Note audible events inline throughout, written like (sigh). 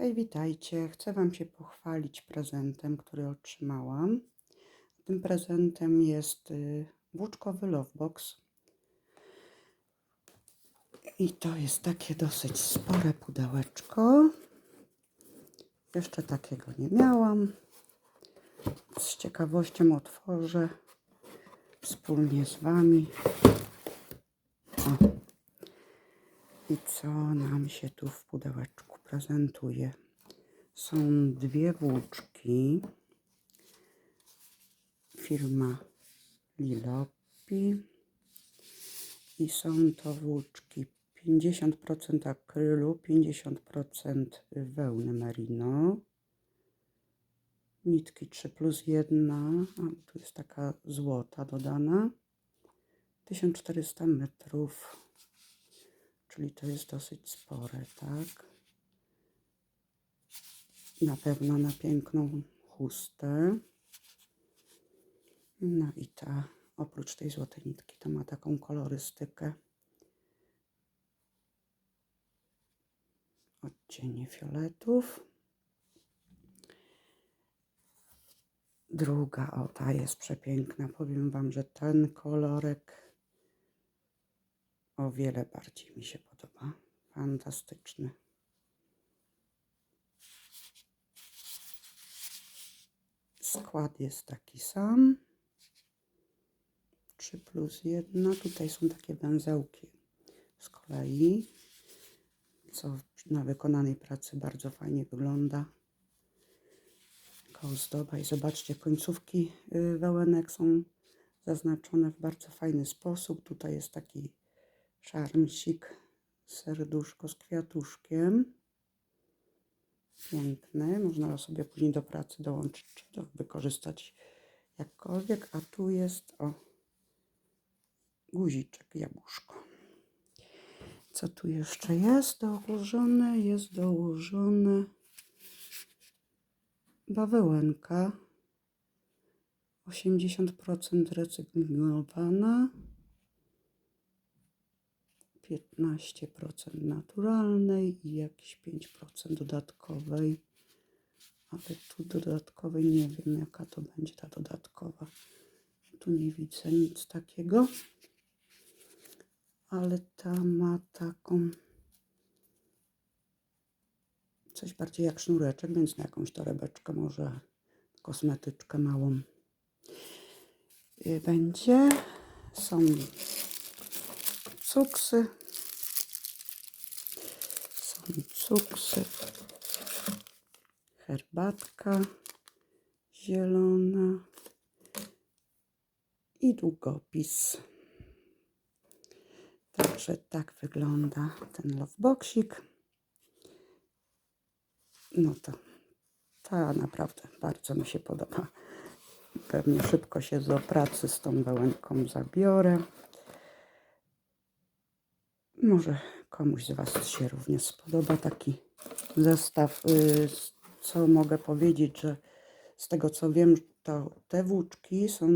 Hej, witajcie. Chcę Wam się pochwalić prezentem, który otrzymałam. Tym prezentem jest y, włóczkowy Lovebox. I to jest takie dosyć spore pudełeczko. Jeszcze takiego nie miałam. Z ciekawością otworzę wspólnie z Wami. O. I co nam się tu w pudełeczku prezentuje? Są dwie włóczki. Firma Lilopi. I są to włóczki 50% akrylu, 50% wełny merino. Nitki 3 plus 1, a tu jest taka złota dodana. 1400 metrów czyli to jest dosyć spore, tak? Na pewno na piękną chustę. No i ta, oprócz tej złotej nitki, to ma taką kolorystykę. Odcienie fioletów. Druga, o ta jest przepiękna. Powiem Wam, że ten kolorek o wiele bardziej mi się podoba. Fantastyczny. Skład jest taki sam. 3 plus 1. Tutaj są takie węzełki z kolei, co na wykonanej pracy bardzo fajnie wygląda. Taka ozdoba i zobaczcie, końcówki y, wełenek są zaznaczone w bardzo fajny sposób. Tutaj jest taki szarmsik, serduszko z kwiatuszkiem. Piękny. Można sobie później do pracy dołączyć, czy to wykorzystać jakkolwiek. A tu jest, o, guziczek, jabłuszko. Co tu jeszcze jest dołożone? Jest dołożone bawełenka 80% recyklingowana. 15% naturalnej i jakieś 5% dodatkowej. Ale tu dodatkowej nie wiem, jaka to będzie ta dodatkowa. Tu nie widzę nic takiego. Ale ta ma taką coś bardziej jak sznureczek, więc na jakąś torebeczkę, może kosmetyczkę małą. Y, Będzie. Są cuksy. Są cuksy. Herbatka zielona. I długopis. Także tak wygląda ten loveboxik. No to ta naprawdę bardzo mi się podoba. Pewnie szybko się do pracy z tą wełenką zabiorę. Może komuś z Was się również spodoba taki zestaw. Y, Co mogę powiedzieć, że z tego co wiem, to te włóczki są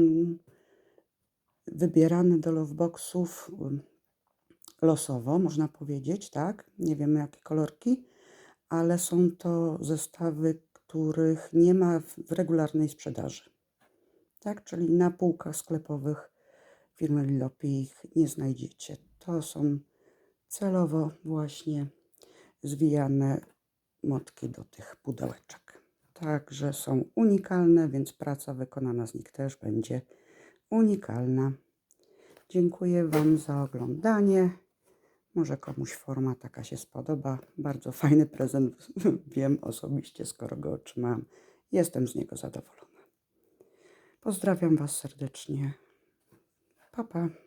wybierane do loveboxów y, losowo, można powiedzieć, tak? Nie wiemy jakie kolorki, ale są to zestawy, których nie ma w regularnej sprzedaży. Tak, czyli na półkach sklepowych firmy Lilopi ich nie znajdziecie. To są celowo właśnie zwijane motki do tych pudełeczek. Także są unikalne, więc praca wykonana z nich też będzie unikalna. Dziękuję Wam za oglądanie. Może komuś forma taka się spodoba. Bardzo fajny prezent, (laughs) wiem osobiście, skoro go otrzymałam. Jestem z niego zadowolona. Pozdrawiam Was serdecznie. Pa, pa.